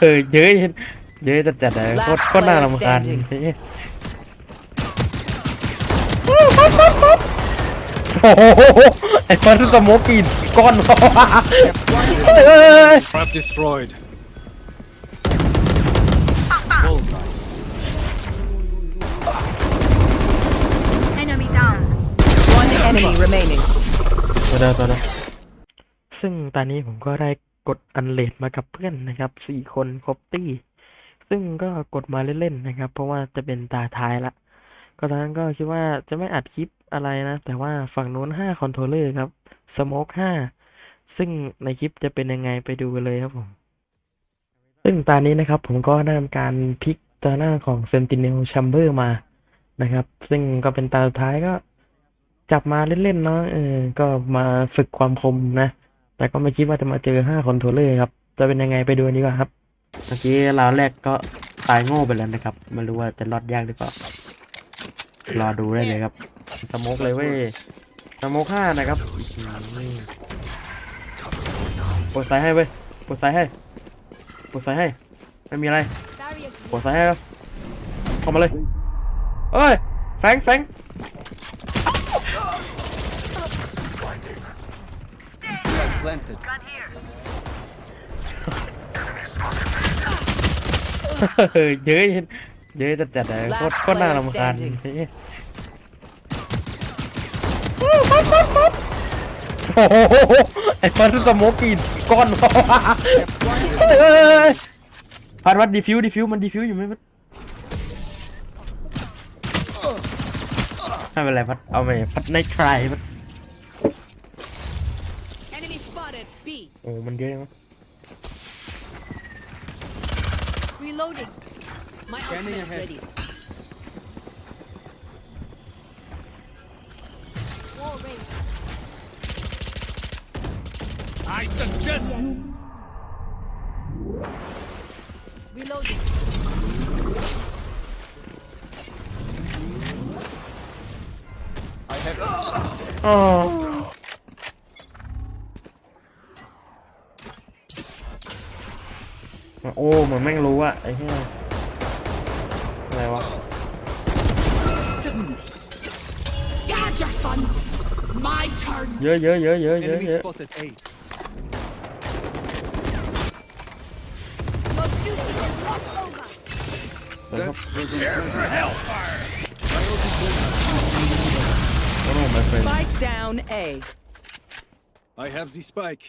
เออเย้ยเย้ยแต่แต่แต่โคตรโคตรน่ารำคาญ standing โอ้โหไอ้ฟันสโมกปีนก้อนเฮ้ยเฮ้ยเฮ้ย Trap destroyed. Enemy down. One enemy remaining. ตัวเดียวตัวเดียวซึ่งตอนนี้ผมก็ได้ กดอันเลดมากับเพื่อนนะครับสี่คนครบตี้ ซึ่งก็กดมาเล่นๆนะครับ เพราะว่าจะเป็นตาท้ายละก็ตอนนั้นก็คิดว่าจะไม่อัดคลิปอะไรนะ แต่ว่าฝั่งโน้นห้าคอนโทรลเลอร์ครับสโมกห้าซึ่งในคลิปจะเป็นยังไงไปดูกันเลยครับผม ซึ่งตอนนี้นะครับผมก็ได้ทำการพลิกตัวหน้าของ Sentinel Chamber มานะครับ ซึ่งก็เป็นตาสุดท้ายก็จับมาเล่นๆเนาะเออก็มาฝึกความคมนะ แต่ก็ไม่คิดว่าจะมาเจอห้าคอนโทรลเลอร์ครับ จะเป็นยังไงไปดูนดีกว่าครับ เมื่อกี้เราแรกก็ตายโง่ไปแล้วนะครับ ไม่รู้ว่าจะรอดยากหรือเปล่า รอดูได้เลยครับสโมกเลยเว้ยสโมกห้านะครับปลดสายให้เว้ยปลดสายให้ปลดสายให้ ไม่มีอะไรปลดสายให้แล้วเข้ามาเลย เอ้ย แฟงแฟง Planted. เออเย้ยเย้ยแต่แต่แต่โคตรโคตรน่ารำคาญ standing โอ้โหไอ้ฟันสโมกปีนก้อนเฮ้ยเฮ้ยเฮ้ยพัดวัดดีฟิวดีฟิวมันดีฟิวอยู่ไหมพัดไม่เป็นไรพัดเอาไปพัดในทรายพัด โอ้มันเยอะจังวะ Reloading. My Scanning ultimate ahead. ready. Wall raised. I suggest. Reloading. I have อ๋อ โอ้เหมือนแม่งรู้อะไอ้เหี้ยอะไรวะ Gadget fun. My turn. เยอะเยอะเยอะเยอะเยอะ enemy เยอะ spotted A. Most useless cross over. Set. Prepare for hellfire. โอ้โหมันเป็น Spike down A. I have the spike.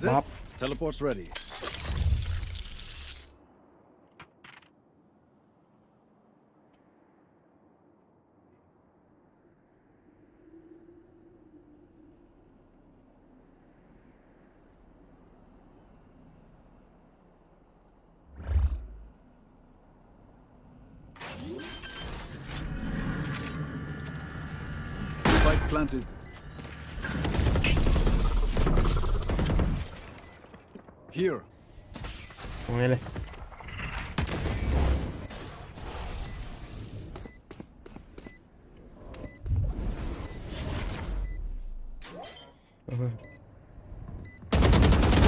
Zip. Bop. Teleport's ready. Spike planted. Here. ตรงนี้เลย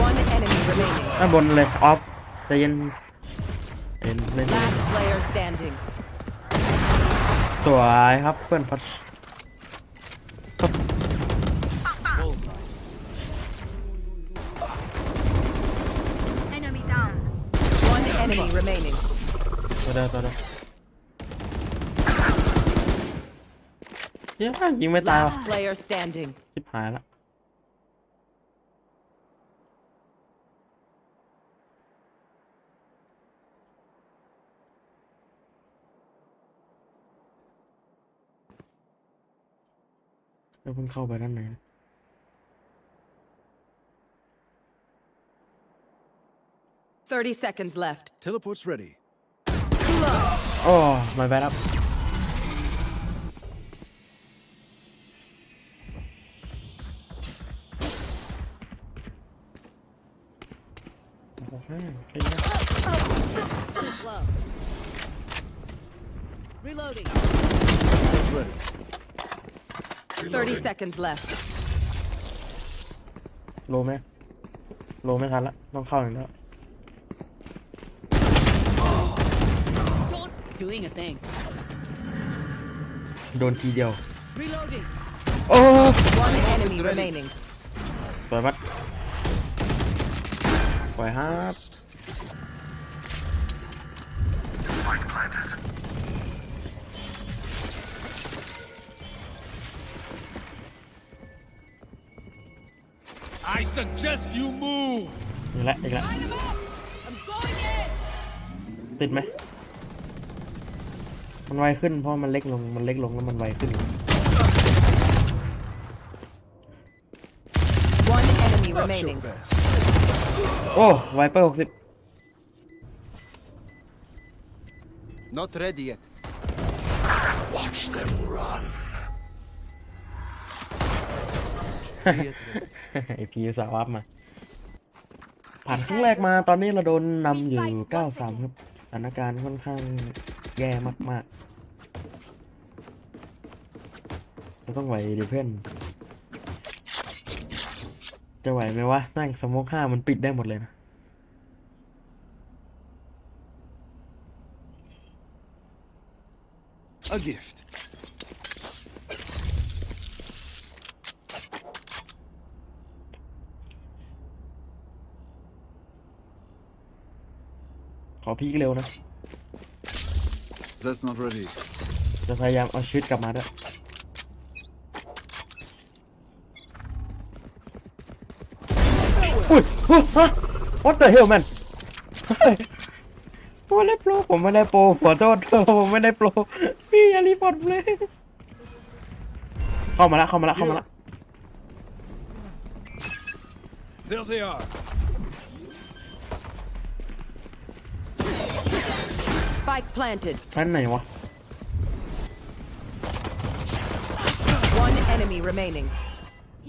One enemy remaining. ด้านบนเลย ออฟใจเย็นเอ็นเล่น Last player standing. สวยครับเพื่อนพัด enemy remaining. ตัวเดียวตัวเดียวเย้ยยิงไม่ตายว่ะ Last player standing. ชิบหายละแล้วเพิ่งเข้าไปด้านในนะ 30 seconds left. Teleport's ready. โอ้ไม่แบดอัพโอ้โหไอ้เหี้ย Too slow. Reloading. Teleport's ready. 30 seconds left. โลไหม โลไม่ทันละต้องเข้าอย่างเดียว doing a thing. โดนทีเดียว Reloading. โอ้ One enemy remaining. สวยมัดสวยครับ I suggest you move. อีกแล้วอีกแล้ว I'm going in. ติดไหม มันไวขึ้นเพราะมันเล็กลง มันเล็กลงแล้วมันไวขึ้น One enemy Not your remaining. best. โอ้ไวเปอร์หกสิบ Not ready yet. Watch them run. ไอพีสาวับมา ผ่านครั้งแรกมาตอนนี้เราโดนนำอยู่ 9-3 ครับสถานการณ์ค่อนข้าง แย่มากๆเราต้องไหวดิเพื่อน จะไหวไหมวะนั่งสโมกห้ามันปิดได้หมดเลยนะ A gift. ขอพีกเร็วนะ That's not ready. จะพยายามเอาชีวิตกลับมาด้วย อุ้ยอุ๊ยฮะ what the hell man ผมไม่ได้โปร ผมไม่ได้โปร ขอโทษผมไม่ได้โปร พี่อย่ารีพอร์ตผมเลย เข้ามาละ เข้ามาละ เข้ามาละ There they are. Spike planted. นั่นไหนวะ One enemy remaining.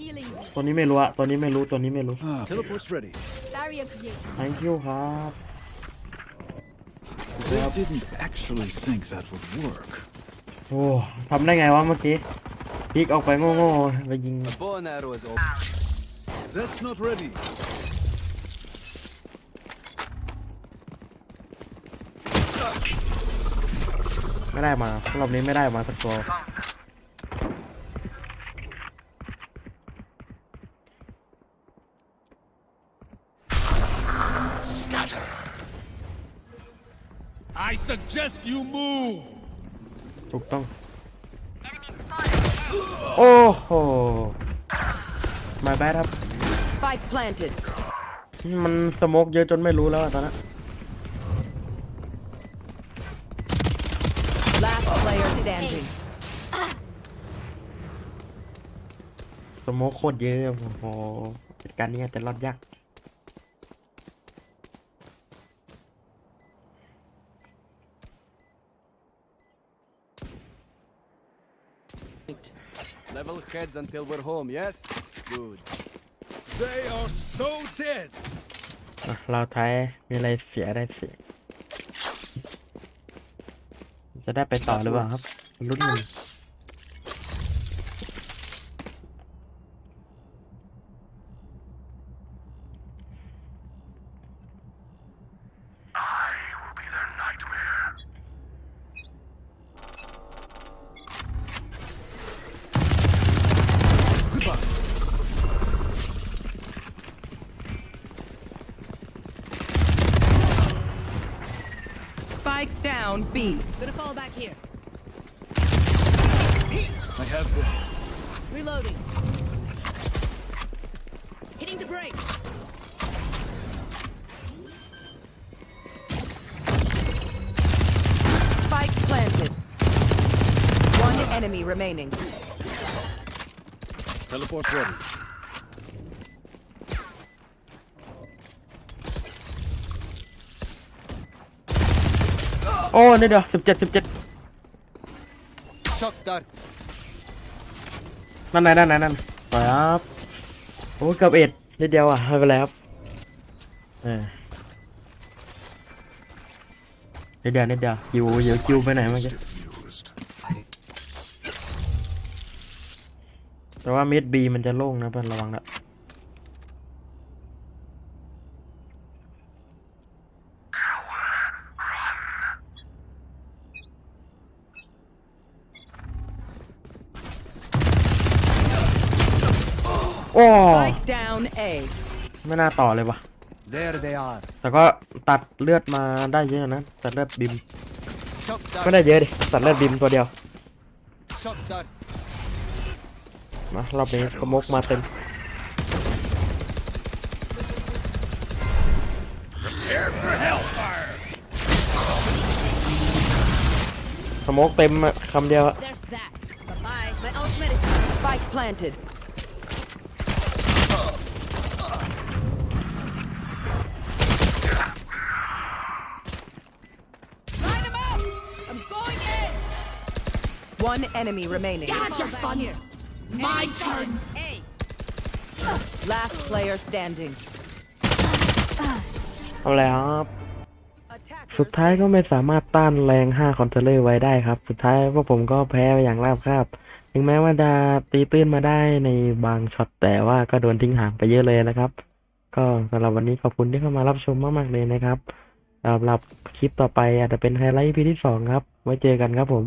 Healing. ตัวนี้ไม่รู้อะตัวนี้ไม่รู้ตัวนี้ไม่รู้ Ah, teleport's ready. Barrier created. thank you ครับ They didn't actually think that would work. โอ้ทำได้ไงวะเมื่อกี้พลิกออกไปโง่ๆไปยิง A bow and arrow is open. That's not ready. ไม่ได้มารอบนี้ไม่ได้มาสักตัว I suggest you move. ถูกต้อง โอ้โห มาแบดครับ Spike planted. มันสโมกเยอะจนไม่รู้แล้วอะตอนนั้น สโมกโคตรเยอะ โอ้โหเหตุการณ์นี้อาจจะรอดยาก Level heads until we're home, yes? Good. They are so dead. อะเราท้ายมีอะไรเสียได้เสีย จะได้ไปต่อหรือเปล่าครับรุ่นหนึ่ง down B. Gonna fall back here. I have them. Reloading. Hitting the brakes. Spike planted. One enemy remaining. Teleport's ready. โอ้นี่เดียวสิบเจ็ดสิบเจ็ด Shock dart. นั่นไหนนั่นไหนนั่นไปครับโอ้เกับเอ็ดนิดเดียวอะไม่เป็นไรครับเออนิดเดียวนิดเดียวคิวเดี๋ยวคิวไปไหนเมื่อกี้แต่ว่ามิดบีมันจะโล่งนะเพื่อนระวังนะ โอ้ Spike down A. ไม่น่าต่อเลยวะ There they are. แต่ก็ตัดเลือดมาได้เยอะนะตัดเลือดบิม Shock ไม่ dart. ได้เยอะดิตัดเลือดบิมตัวเดียว Shock dart. มารอบนี้สโมกมาเต็ม สโมกเต็มอะคำเดียวอะ There's that. Bye bye. My ultimate is Spike planted. One enemy remaining. Got your fun here. My turn. Hey. Last player standing. เอาแล้วครับ Attackers สุดท้ายก็ไม่สามารถต้านแรง5คอนเทเลอร์ไว้ได้ครับ สุดท้ายพวกผมก็แพ้ไปอย่างราบคาบ ถึงแม้ว่าจะตีตื้นมาได้ในบางช็อตแต่ว่าก็โดนทิ้งห่างไปเยอะเลยนะครับ ก็สำหรับวันนี้ขอบคุณที่เข้ามารับชมมากๆเลยนะครับสำหรับคลิปต่อไปอาจจะเป็นไฮไลท์พีที่สองครับ ไว้เจอกันครับผม